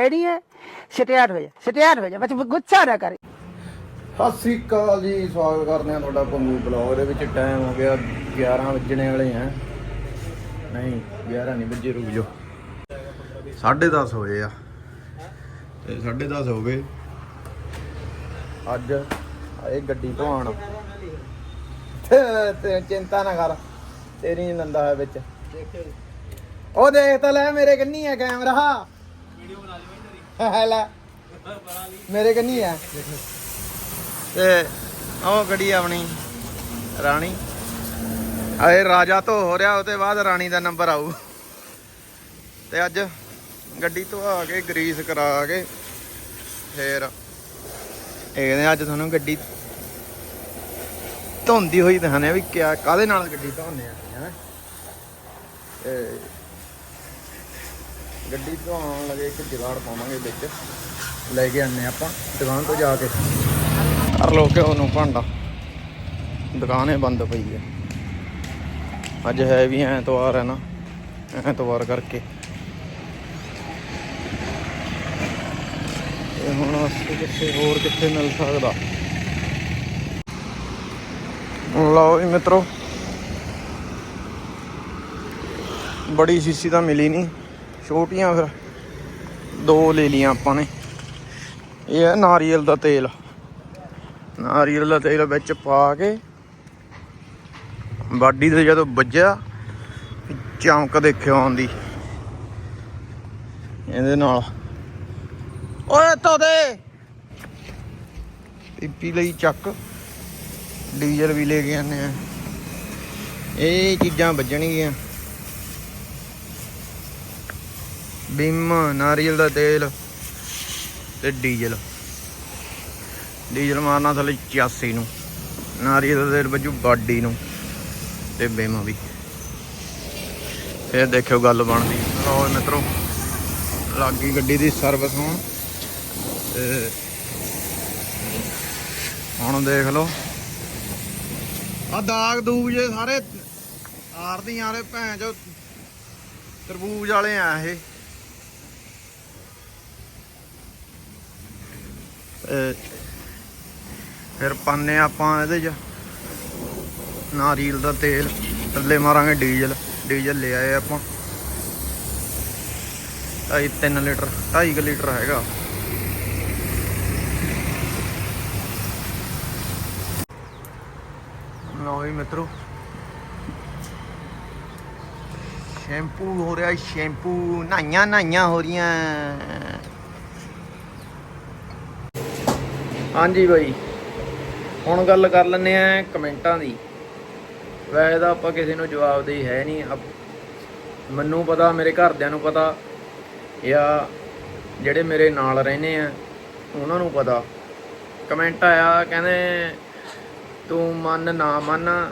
Ready ਹੈ? Start ਹੋ ਜਾ ਸਟਾਰਟ ਹੋ ਜਾ ਬਸ ਗੁੱਸਾ ਨਾ ਕਰ। ਸਤਿ ਸ੍ਰੀ ਅਕਾਲ ਜੀ, ਸਵਾਗਤ ਕਰਦੇ ਹਾਂ ਤੁਹਾਡਾ ਪੰਗੂ ਬਲੌਗ ਦੇ ਵਿੱਚ ਟਾਈਮ ਹੋ ਗਿਆ 11 ਵੱਜਣੇ ਵਾਲੇ ਆ। ਨਹੀਂ 11 ਨਹੀਂ ਵੱਜੇ, ਰੁਕ ਜਾਓ। 10:30 ਹੋਏ ਆ। ਤੇ 10:30 ਹੋ ਗਏ। ਅੱਜ ਇਹ ਗੱਡੀ ਧਵਾਣ ਤੇ ਚਿੰਤਾ ਨਾ ਕਰ, ਤੇਰੀ ਨੰਦਾ ਹੈ ਵਿੱਚ। ਉਹ ਦੇਖ ਤਾਂ ਲੈ, ਮੇਰੇ ਕੰਨੀ ਆ ਕੈਮਰਾ ਲੈ ਮੇਰੇ ਕੰਨੀ ਆ। ਤੇ ਉਹ ਗੱਡੀ ਆਪਣੀ, ਰਾਣੀ। ਆਏ ਰਾਜਾ ਤੋਂ ਹੋ ਰਿਹਾ, ਉਹਦੇ ਬਾਅਦ ਰਾਣੀ ਦਾ ਨੰਬਰ ਆਊ। ਤੇ ਅੱਜ ਗੱਡੀ ਧਵਾ ਕੇ, ਗਰੀਸ ਕਰਾ ਕੇ, ਫੇਰ ਇਹਨੇ ਅੱਜ ਤੁਹਾਨੂੰ ਗੱਡੀ ਧੋਂਦੀ ਹੋਈ ਦਿਖਾਣੇ ਵੀ ਕਿਆ ਕਾਦੇ ਨਾਲ ਗੱਡੀ ਧੋਨੇ ਆ ਹੈ ਗੱਡੀ ਧੋਣ ਲਗੇ ਇੱਕ ਜਗਾੜ ਪਾਵਾਂਗੇ ਵਿੱਚ। ਲੈ ਕੇ ਆਨੇ ਆਪਾਂ, ਦੁਕਾਨ ਤੋਂ ਜਾ ਕੇ। ਕਰ ਲੋ ਕਿ ਉਹਨੂੰ ਭਾਂਡਾ। ਦੁਕਾਨ ਦੁਕਾਨੇ ਬੰਦ ਪਈ ਹੈ। ਅੱਜ ਹੈ ਵੀ ਐਤਵਾਰ ਹੈ ਨਾ, ਐਤਵਾਰ ਕਰਕੇ। ਇਹ ਹੁਣ ਅਸੀਂ ਕਿੱਥੇ, ਹੋਰ ਕਿੱਥੇ ਮਿਲ ਸਕਦਾ? ਲਓ ਜੀ ਮਿੱਤਰੋ। ਬੜੀ ਸੀਸੀ ਤਾਂ ਮਿਲੀ ਨਹੀਂ। ਛੋਟੀਆਂ ਫਿਰ। ਦੋ ਲੈ ਲਈਆਂ ਆਪਾਂ ਨੇ। ਇਹ ਹੈ ਨਾਰੀਅਲ ਦਾ ਤੇਲ। ਨਾਰੀਅਲ ਦਾ ਤੇਲ ਵਿੱਚ ਪਾ ਕੇ ਬਾਡੀ ਤੇ ਜਦੋਂ ਵੱਜਿਆ ਚਮਕ ਦੇਖਿਓ ਆਉਂਦੀ। ਇਹਦੇ ਨਾਲ। ਓਏ ਤੋਦੇ ਪੀਪੀ ਲਈ ਚੱਕ। ਡੀਜ਼ਲ ਵੀ ਲੈ ਕੇ ਆਨੇ ਆ। ਇਹ ਚੀਜ਼ਾਂ ਵੱਜਣਗੀਆਂ। ਬਿਮ, ਨਾਰੀਅਲ ਦਾ ਤੇਲ ਤੇ ਡੀਜ਼ਲ। ਡੀਜ਼ਲ ਮਾਰਨਾ ਥੱਲੇ 86 ਨੂੰ। ਨਾਰੀਅਲ ਦਾ ਤੇਲ ਵੱਜੂ ਬਾਡੀ ਨੂੰ ਤੇ ਬਿਮ ਵੀ। ਫਿਰ ਦੇਖਿਓ ਗੱਲ ਬਣਦੀ। ਲਓ ਮਿੱਤਰੋ, ਲੱਗੀ ਗੱਡੀ ਦੀ ਸਰਵਿਸ ਹੁਣ। ਤੇ ਹੁਣ ਦੇਖ ਲਓ। ਆ ਦਾਗ ਦੂਗ ਜੇ ਸਾਰੇ ਆਰਦੀਆਂ ਵਾਲੇ ਭੈਣ ਜੋ ਤਰਬੂਜ ਵਾਲੇ ਆ ਇਹ। ਤੇ ਫਿਰ ਪਾਣੇ ਆਪਾਂ ਇਹਦੇ ਚ। ਨਾਰੀਅਲ ਦਾ ਤੇਲ, ਥੱਲੇ ਮਾਰਾਂਗੇ ਡੀਜ਼ਲ। ਡੀਜ਼ਲ ਲੈ ਆਏ ਆਪਾਂ। ਢਾਈ 3 ਲੀਟਰ 2.5 ਲੀਟਰ ਹੈਗਾ। ਲਓ ਜੀ ਮਿੱਤਰੋ। ਸ਼ੈਂਪੂ ਹੋ ਰਿਹਾ ਸ਼ੈਂਪੂ। ਨਾਈਆਂ ਨਾਈਆਂ ਹੋ ਰਹੀਆਂ। ਹਾਂਜੀ ਬਾਈ। ਹੁਣ ਗੱਲ ਕਰ ਲੈਂਦੇ ਆ ਕਮੈਂਟਾਂ ਦੀ। ਵੈਸੇ ਤਾਂ ਆਪਾਂ ਕਿਸੇ ਨੂੰ ਜਵਾਬ ਦੇ ਹੈ ਨਹੀਂ। ਅਪ- ਮੈਨੂੰ ਪਤਾ, ਮੇਰੇ ਘਰਦਿਆਂ ਨੂੰ ਪਤਾ, ਜਾਂ ਜਿਹੜੇ ਮੇਰੇ ਨਾਲ ਰਹਿੰਦੇ ਆ, ਉਹਨਾਂ ਨੂੰ ਪਤਾ। ਕਮੈਂਟ ਆਇਆ, ਕਹਿੰਦੇ, ਤੂੰ ਮੰਨ ਨਾ ਮੰਨ।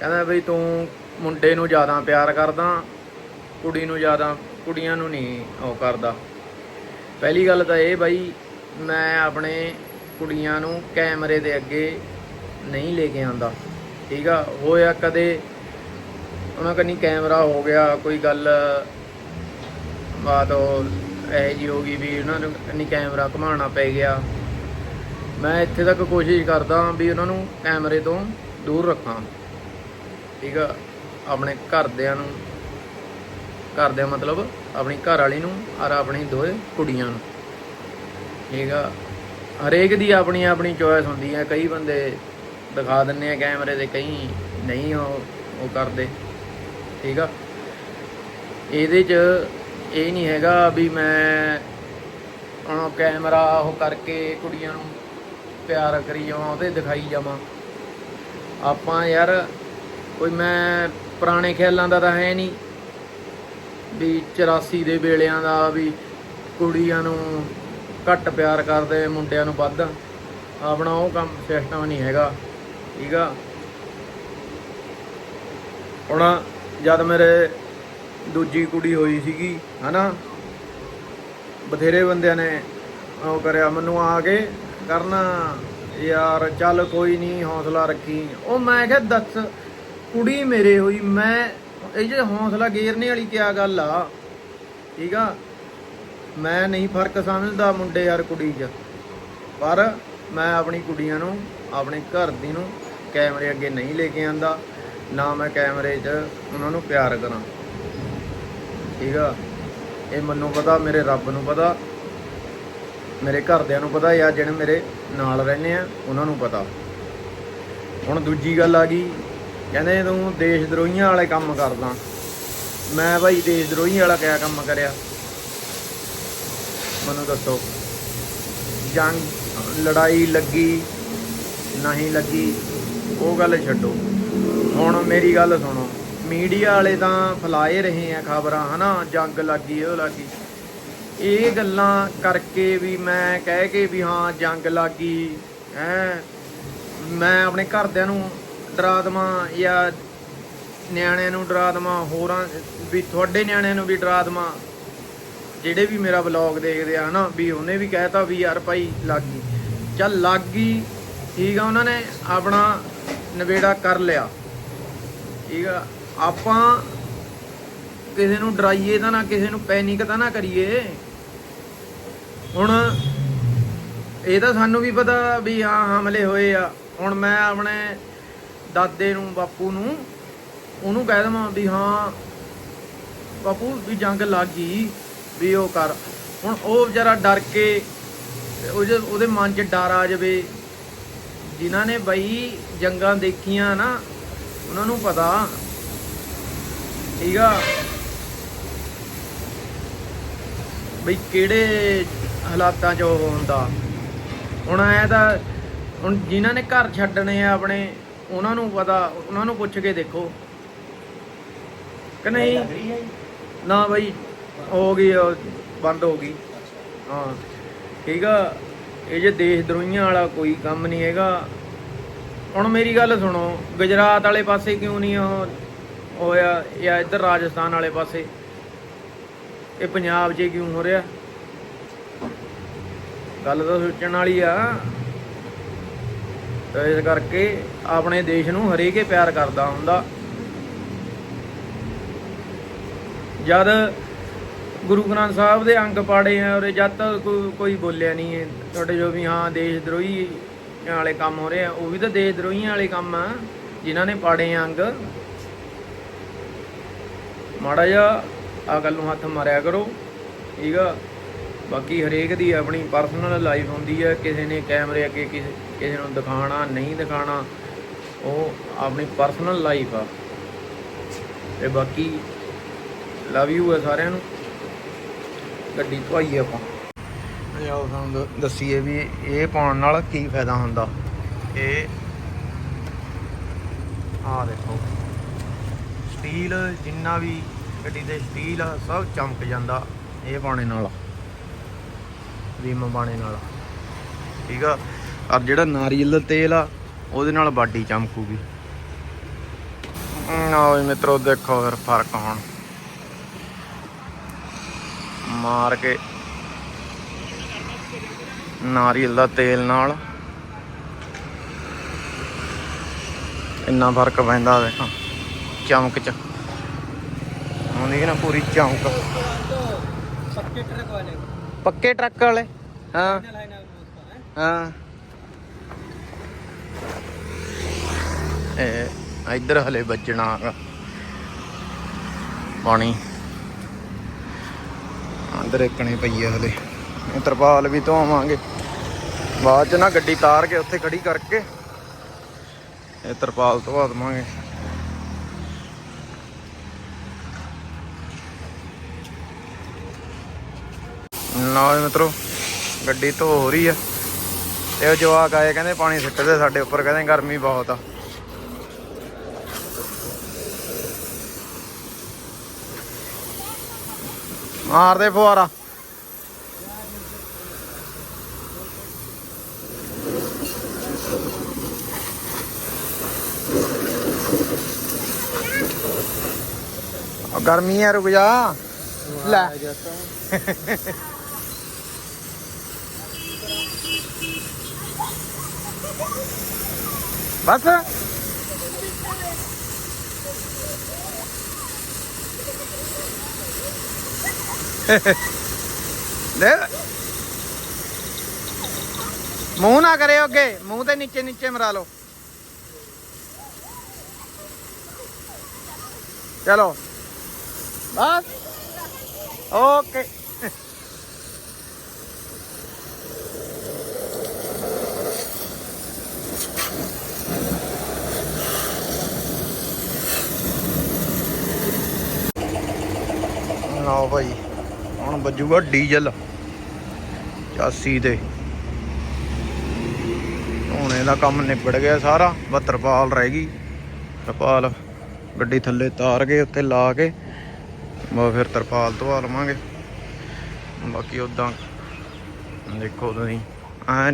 ਕਹਿੰਦਾ ਬਈ ਤੂੰ ਮੁੰਡੇ ਨੂੰ ਜ਼ਿਆਦਾ ਪਿਆਰ ਕਰਦਾ, ਕੁੜੀ ਨੂੰ ਜ਼ਿਆਦਾ, ਕੁੜੀਆਂ ਨੂੰ ਨਹੀਂ ਉਹ ਕਰਦਾ। ਪਹਿਲੀ ਗੱਲ ਤਾਂ ਇਹ ਬਾਈ, ਮੈਂ ਆਪਣੇ ਕੁੜੀਆਂ ਨੂੰ ਕੈਮਰੇ ਦੇ ਅੱਗੇ ਨਹੀਂ ਲੈ ਕੇ ਆਂਦਾ ਠੀਕ ਆ? ਹੋਇਆ ਕਦੇ? ਉਹਨਾਂ ਕੰਨੀ ਕੈਮਰਾ ਹੋ ਗਿਆ, ਕੋਈ ਗੱਲ ਬਾਤ ਉਹ ਇਹ ਜੀ ਹੋ ਗਈ ਵੀ ਉਹਨਾਂ ਨੂੰ ਕੰਨੀ ਕੈਮਰਾ ਘੁਮਾਉਣਾ ਪੈ ਗਿਆ। ਮੈਂ ਇੱਥੇ ਤੱਕ ਕੋਸ਼ਿਸ਼ ਕਰਦਾ ਵੀ ਉਹਨਾਂ ਨੂੰ ਕੈਮਰੇ ਤੋਂ ਦੂਰ ਰੱਖਾਂ। ਠੀਕ ਆ? ਆਪਣੇ ਘਰਦਿਆਂ ਨੂੰ, ਘਰਦਿਆਂ ਮਤਲਬ ਆਪਣੀ ਘਰ ਵਾਲੀ ਨੂੰ ਔਰ ਆਪਣੀ ਦੋਏ ਕੁੜੀਆਂ ਨੂੰ। ਠੀਕ ਆ? ਹਰੇਕ ਦੀ ਆਪਣੀ ਆਪਣੀ ਚੋਇਸ ਹੁੰਦੀ ਹੈ। ਕਈ ਬੰਦੇ ਦਿਖਾ ਦਿੰਨੇ ਆ ਕੈਮਰੇ ਤੇ ਕਈ ਨਹੀਂ ਉਹ ਉਹ ਕਰਦੇ। ਠੀਕ ਆ? ਇਹਦੇ 'ਚ ਇਹ ਨਹੀਂ ਹੈਗਾ ਵੀ ਮੈਂ ਹੁਣ ਕੈਮਰਾ ਉਹ ਕਰਕੇ ਕੁੜੀਆਂ ਨੂੰ ਪਿਆਰ ਕਰੀ ਜਾਵਾਂ, ਉਹਦੇ ਦਿਖਾਈ ਜਾਵਾਂ। ਆਪਾਂ ਯਾਰ, ਕੋਈ ਮੈਂ ਪੁਰਾਣੇ ਖਿਆਲਾਂ ਦਾ ਤਾਂ ਹੈ ਨਹੀਂ ਵੀ 84 ਦੇ ਵੇਲਿਆਂ ਦਾ ਵੀ ਕੁੜੀਆਂ ਨੂੰ ਘੱਟ ਪਿਆਰ ਕਰਦੇ ਮੁੰਡਿਆਂ ਨੂੰ ਵੱਧ। ਆਪਣਾ ਉਹ ਕੰਮ ਸਿਸਟਮ ਨਹੀਂ ਹੈਗਾ, ਠੀਕ ਆ? ਹੁਣ ਜਦ ਮੇਰੇ ਦੂਜੀ ਕੁੜੀ ਹੋਈ ਸੀਗੀ, ਹਨਾ? ਬਥੇਰੇ ਬੰਦਿਆਂ ਨੇ ਉਹ ਕਰਿਆ, ਮੈਨੂੰ ਆ ਕੇ ਕਰਨਾ, ਯਾਰ ਚੱਲ ਕੋਈ ਨਹੀਂ, ਹੌਸਲਾ ਰੱਖੀ। ਉਹ ਮੈਂ ਕਿਹਾ, ਦੱਸ, ਕੁੜੀ ਮੇਰੇ ਹੋਈ, ਮੈਂ, ਇਹ ਜੇ ਹੌਸਲਾ ਗੇਰਨੇ ਵਾਲੀ ਕਿਆ ਗੱਲ ਆ? ਠੀਕ ਆ? ਮੈਂ ਨਹੀਂ ਫ਼ਰਕ ਸਮਝਦਾ ਮੁੰਡੇ ਯਾਰ ਕੁੜੀ 'ਚ। ਪਰ ਮੈਂ ਆਪਣੀ ਕੁੜੀਆਂ ਨੂੰ, ਆਪਣੇ ਘਰ ਦੀ ਨੂੰ ਕੈਮਰੇ ਅੱਗੇ ਨਹੀਂ ਲੈ ਕੇ ਆਂਦਾ, ਨਾ ਮੈਂ ਕੈਮਰੇ 'ਚ ਉਹਨਾਂ ਨੂੰ ਪਿਆਰ ਕਰਾਂ। ਠੀਕ ਆ? ਇਹ ਮੈਨੂੰ ਪਤਾ, ਮੇਰੇ ਰੱਬ ਨੂੰ ਪਤਾ, ਮੇਰੇ ਘਰਦਿਆਂ ਨੂੰ ਪਤਾ, ਜਾਂ ਜਿਹੜੇ ਮੇਰੇ ਨਾਲ ਰਹਿੰਦੇ ਆ, ਉਹਨਾਂ ਨੂੰ ਪਤਾ। ਹੁਣ ਦੂਜੀ ਗੱਲ ਆ ਗਈ, ਕਹਿੰਦੇ ਤੂੰ ਦੇਸ਼ ਦਰੋਹੀਆਂ ਵਾਲੇ ਕੰਮ ਕਰਦਾ। ਮੈਂ ਭਾਈ ਦੇਸ਼ ਦਰੋਹੀਆਂ ਵਾਲਾ ਕਿਆ ਕੰਮ ਕਰਿਆ? ਮੈਨੂੰ ਦੱਸੋ। ਜੰਗ, ਲੜਾਈ ਲੱਗੀ, ਨਹੀਂ ਲੱਗੀ, ਉਹ ਗੱਲ ਛੱਡੋ। ਹੁਣ ਮੇਰੀ ਗੱਲ ਸੁਣੋ। ਮੀਡੀਆ ਵਾਲੇ ਤਾਂ ਫਲਾਏ ਰਹੇ ਆ ਖਬਰਾਂ, ਹਨਾ? ਜੰਗ ਲੱਗੀ, ਉਹ ਲੱਗੀ। ਇਹ ਗੱਲਾਂ ਕਰਕੇ ਵੀ ਮੈਂ ਕਹਿ ਕੇ ਵੀ ਹਾਂ, ਜੰਗ ਲੱਗੀ, ਹੈ? ਮੈਂ ਆਪਣੇ ਘਰਦਿਆਂ ਨੂੰ ਡਰਾ ਦੇਵਾਂ ਜਾਂ ਨਿਆਣਿਆਂ ਨੂੰ ਡਰਾ ਦੇਵਾਂ, ਹੋਰਾਂ ਵੀ ਤੁਹਾਡੇ ਨਿਆਣਿਆਂ ਨੂੰ ਵੀ ਡਰਾ ਦੇਵਾਂ। ਜਿਹੜੇ ਵੀ ਮੇਰਾ ਵਲੌਗ ਦੇਖਦੇ ਆ ਹਨਾ, ਵੀ ਉਹਨੇ ਵੀ ਕਹਿਤਾ ਵੀ ਯਾਰ ਭਾਈ ਲੱਗ। ਗਈ ਚੱਲ ਲੱਗ ਗਈ ਠੀਕ ਆ, ਉਹਨਾਂ ਨੇ ਆਪਣਾ ਨਵੇੜਾ ਕਰ ਲਿਆ। ਠੀਕ ਆ, ਆਪਾਂ ਕਿਸੇ ਨੂੰ ਡਰਾਈਏ ਤਾਂ ਨਾ, ਕਿਸੇ ਨੂੰ ਪੈਨਿਕ ਤਾਂ ਨਾ ਕਰੀਏ। ਹੁਣ ਇਹ ਤਾਂ ਸਾਨੂੰ ਵੀ ਪਤਾ ਵੀ ਹਾਂ, ਹਮਲੇ ਹੋਏ ਆ। ਹੁਣ ਮੈਂ ਆਪਣੇ ਦਾਦੇ ਨੂੰ, ਬਾਪੂ ਨੂੰ, ਉਹਨੂੰ ਕਹਿ ਦਵਾਂ ਵੀ ਹਾਂ, ਬਾਪੂ ਵੀ ਜੰਗ ਲੱਗ ਗਈ। ਵੀ ਉਹ ਕਰ। ਹੁਣ ਉਹ ਵਿਚਾਰਾ ਡਰ ਕੇ ਉਹਦੇ ਮਨ 'ਚ ਡਰ ਆ ਜਾਵੇ ਜਿਨ੍ਹਾਂ ਨੇ ਬਈ ਜੰਗਾਂ ਦੇਖੀਆਂ ਨਾ ਉਹਨਾਂ ਨੂੰ ਪਤਾ। ਠੀਕ ਆ? ਬਈ ਕਿਹੜੇ ਹਾਲਾਤਾਂ 'ਚ ਉਹ ਹੁੰਦਾ। ਹੁਣ ਐ ਤਾਂ ਹੁਣ ਜਿਨ੍ਹਾਂ ਨੇ ਘਰ ਛੱਡਣੇ ਆ ਆਪਣੇ ਉਹਨਾਂ ਨੂੰ ਪਤਾ ਉਹਨਾਂ ਨੂੰ ਪੁੱਛ ਕੇ ਦੇਖੋ। ਕਿ ਨਹੀਂ? ਨਾ ਬਈ ਹੋ ਗਈ, ਉਹ ਬੰਦ ਹੋ ਗਈ। ਹਾਂ, ਠੀਕ ਆ। ਇਹ ਜੇ ਦੇਸ਼ ਦਰੋਹੀਆਂ ਵਾਲਾ ਕੋਈ ਕੰਮ ਨਹੀਂ ਹੈਗਾ। ਹੁਣ ਮੇਰੀ ਗੱਲ ਸੁਣੋ, ਗੁਜਰਾਤ ਵਾਲੇ ਪਾਸੇ ਕਿਉਂ ਨਹੀਂ ਉਹ ਹੋਇਆ ਜਾਂ ਇੱਧਰ ਰਾਜਸਥਾਨ ਵਾਲੇ ਪਾਸੇ? ਇਹ ਪੰਜਾਬ 'ਚ ਕਿਉਂ ਹੋ ਰਿਹਾ? ਗੱਲ ਤਾਂ ਸੋਚਣ ਵਾਲੀ ਆ। ਤਾਂ ਇਸ ਕਰਕੇ ਆਪਣੇ ਦੇਸ਼ ਨੂੰ ਹਰੇਕੇ ਪਿਆਰ ਕਰਦਾ ਹੁੰਦਾ। ਜਦ ਗੁਰੂ ਗ੍ਰੰਥ ਸਾਹਿਬ ਦੇ ਅੰਗ ਪਾੜੇ ਆ ਔਰ ਜਦ ਤੱਕ ਕੋਈ ਬੋਲਿਆ ਨਹੀਂ ਹੈ। ਤੁਹਾਡੇ ਜੋ ਵੀ ਹਾਂ ਦੇਸ਼ ਦਰੋਹੀ ਵਾਲੇ ਕੰਮ ਹੋ ਰਹੇ ਆ, ਉਹ ਵੀ ਤਾਂ ਦੇਸ਼ ਦਰੋਹੀਆਂ ਵਾਲੇ ਕੰਮ ਆ, ਜਿਨ੍ਹਾਂ ਨੇ ਪਾੜੇ ਅੰਗ। ਮਾੜਾ ਜਿਹਾ ਆ ਗੱਲ ਨੂੰ ਹੱਥ ਮਾਰਿਆ ਕਰੋ, ਠੀਕ ਆ? ਬਾਕੀ ਹਰੇਕ ਦੀ ਆਪਣੀ ਪਰਸਨਲ ਲਾਈਫ ਹੁੰਦੀ ਹੈ ਕਿਸੇ ਨੇ ਕੈਮਰੇ ਅੱਗੇ ਕਿਸੇ ਕਿਸੇ ਨੂੰ ਦਿਖਾਣਾ ਨਹੀਂ ਦਿਖਾਣਾ ਉਹ ਆਪਣੀ ਪਰਸਨਲ ਲਾਈਫ ਆ। ਤੇ ਬਾਕੀ ਲਵ ਯੂ ਆ ਸਾਰਿਆਂ ਨੂੰ। ਗੱਡੀ ਧਵਾਈਏ ਆਪਾਂ। ਆਓ ਤੁਹਾਨੂੰ ਦ- ਦੱਸੀਏ ਵੀ ਇਹ ਪਾਉਣ ਨਾਲ ਕੀ ਫਾਇਦਾ ਹੁੰਦਾ। ਇਹ ਆਹ ਦੇਖੋ। ਸਟੀਲ ਜਿੰਨਾ ਵੀ ਗੱਡੀ ਦੇ ਸਟੀਲ ਆ, ਸਭ ਚਮਕ ਜਾਂਦਾ ਇਹ ਪਾਉਣੇ ਨਾਲ। ਰੀਮ ਪਾਉਣੇ ਨਾਲ। ਠੀਕ ਆ? ਔਰ ਜਿਹੜਾ ਨਾਰੀਅਲ ਦਾ ਤੇਲ ਆ, ਉਹਦੇ ਨਾਲ ਬਾਡੀ ਚਮਕੂਗੀ। ਆਓ ਜੀ ਮਿੱਤਰੋ, ਦੇਖੋ ਫਿਰ ਫ਼ਰਕ ਹੁਣ। ਮਾਰ ਕੇ ਨਾਰੀਅਲ ਦਾ ਤੇਲ ਨਾਲ ਇੰਨਾ ਫ਼ਰਕ ਪੈਂਦਾ ਦੇਖੋ ਚਮਕ ਚ। ਆਉਂਦੀ ਹੈ ਨਾ ਪੂਰੀ ਚਮਕ। ਪੱਕੇ ਟਰੱਕ ਵਾਲੇ। ਹਾਂ। ਹਾਂ। ਇਹ ਇੱਧਰ ਹਲੇ ਵੱਜਣਾ ਪਾਣੀ। ਅੰਦਰ ਇੱਕਣੇ ਪਈ ਆ ਹਲੇ। ਇਹ ਤਰਪਾਲ ਵੀ ਧੋਵਾਂਗੇ ਬਾਅਦ ਚ ਨਾ ਗੱਡੀ ਤਾਰ ਕੇ ਉੱਥੇ ਖੜੀ ਕਰਕੇ ਇਹ ਤਰਪਾਲ ਧਵਾ ਦਵਾਂਗੇ। ਲਓ ਜੀ ਮਿੱਤਰੋ, ਗੱਡੀ ਧੋ ਹੋ ਰਹੀ ਆ। ਤੇ ਉਹ ਜਵਾਕ ਆਏ, ਕਹਿੰਦੇ ਪਾਣੀ ਸਿੱਟਦੇ ਸਾਡੇ ਉੱਪਰ, ਕਹਿੰਦੇ ਗਰਮੀ ਬਹੁਤ ਆ। ਮਾਰ ਫੁਆਰਾ। ਗਰਮੀ ਆ ਰੁਕ ਜਾ। ਲੈ। ਬਸ। ਲੈ ਮੂੰਹ ਨਾ ਕਰਿਓ ਅੱਗੇ ਮੂੰਹ ਤੇ ਨੀਚੇ ਨੀਚੇ ਮਰਾ ਲਓ ਚਲੋ ਬਸ ਓਕੇ ਲਓ ਭਾਈ? ਹੁਣ ਵੱਜੂਗਾ ਡੀਜ਼ਲ। 84 ਤੇ। ਹੁਣ ਦਾ ਕੰਮ ਨਿਬੜ ਗਿਆ ਸਾਰਾ। ਬਸ ਤਰਪਾਲ ਰਹਿ ਗਈ। ਤਰਪਾਲ ਗੱਡੀ ਥੱਲੇ ਤਾਰ ਕੇ ਉੱਤੇ ਲਾ ਕੇ ਬਾ ਫਿਰ ਤਰਪਾਲ ਧਵਾ ਲਵਾਂਗੇ। ਬਾਕੀ ਉਦਾਂ ਦੇਖੋ ਤੁਸੀਂ। ਐ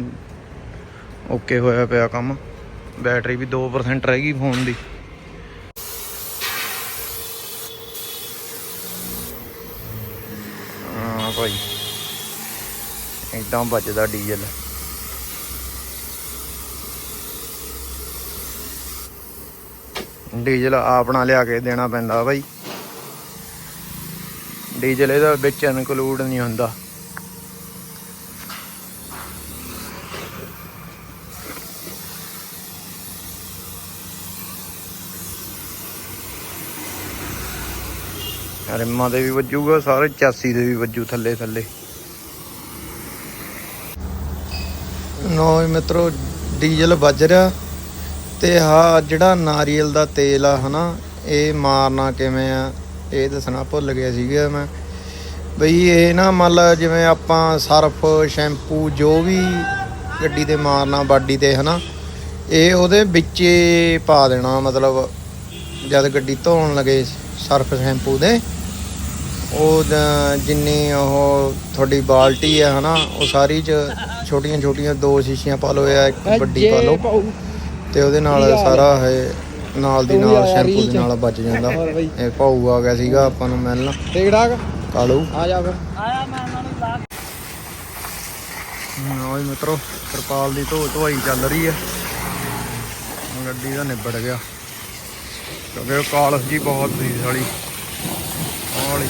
ਓਕੇ ਹੋਇਆ ਪਿਆ ਕੰਮ। ਬੈਟਰੀ ਵੀ 2% ਰਹਿ ਗਈ ਫੋਨ ਦੀ ਹਾਂ ਭਾਈ ਇਦਾਂ ਬਚਦਾ ਡੀਜ਼ਲ। ਡੀਜ਼ਲ ਆਪਣਾ ਲਿਆ ਕੇ ਦੇਣਾ ਪੈਂਦਾ ਭਾਈ ਡੀਜ਼ਲ ਇਹਦਾ ਵਿੱਚ ਇਨਕਲੂਡ ਨਹੀਂ ਹੁੰਦਾ। ਰਿਮਾਂ ਦੇ ਵੀ ਵੱਜੂਗਾ, ਸਾਰੇ 84 ਦੇ ਵੀ ਵੱਜੂ ਥੱਲੇ ਥੱਲੇ ਨੋ ਮਿੱਤਰੋ, ਡੀਜ਼ਲ ਵੱਜ ਰਿਹਾ ਤੇ ਹਾਂ ਜਿਹੜਾ ਨਾਰੀਅਲ ਦਾ ਤੇਲ ਆ ਹਨਾ, ਇਹ ਮਾਰਨਾ ਕਿਵੇਂ ਆ, ਇਹ ਦੱਸਣਾ ਭੁੱਲ ਗਿਆ ਸੀਗਾ ਮੈਂ। ਬਈ ਇਹ ਨਾ ਮੰਨ ਲਾ ਜਿਵੇਂ ਆਪਾਂ ਸਰਫ, ਸ਼ੈਂਪੂ, ਜੋ ਵੀ ਗੱਡੀ ਤੇ ਮਾਰਨਾ, ਬਾਡੀ ਤੇ ਹਨਾ, ਇਹ ਉਹਦੇ ਵਿੱਚ ਪਾ ਦੇਣਾ ਮਤਲਬ ਜਦ ਗੱਡੀ ਧੋਣ ਲਗੇ ਸਰਫ, ਸ਼ੈਂਪੂ ਦੇ। ਉਹ ਜਿੰਨੀ ਉਹ ਤੁਹਾਡੀ ਬਾਲਟੀ ਹੈ ਹਨਾ ਉਹ ਸਾਰੀ ਚ ਛੋਟੀਆਂ ਛੋਟੀਆਂ ਦੋ ਸ਼ੀਸ਼ੀਆਂ ਪਾ ਲਓ ਜਾਂ ਇੱਕ ਵੱਡੀ ਪਾ ਲਓ। ਤੇ ਉਹਦੇ ਨਾਲ ਸਾਰਾ ਇਹ ਨਾਲ ਦੀ ਨਾਲ ਸ਼ੈਂਪੂ ਦੇ ਨਾਲ ਬਚ ਜਾਂਦਾ। ਇਹ ਭਾਊ ਆ ਗਿਆ ਸੀਗਾ ਆਪਾਂ ਨੂੰ ਮਿਲਣ। ਠੀਕ ਠਾਕ ਕਾਲੂ। ਆ ਜਾ ਫਿਰ। ਆਇਆ ਮੈਂ ਉਹਨਾਂ ਨੂੰ ਲਾ ਓਏ ਮਿੱਤਰੋ ਤਰਪਾਲ ਦੀ ਧੋ ਧੋਈ ਚੱਲ ਰਹੀ ਹੈ ਗੱਡੀ ਦਾ ਨਿਬੜ ਗਿਆ। ਕਿਉਂਕਿ ਉਹ ਕਾਲਸ ਜੀ ਬਹੁਤ ਸੀ ਸਾਲੀ। ਆਹ ਵਾਲੀ।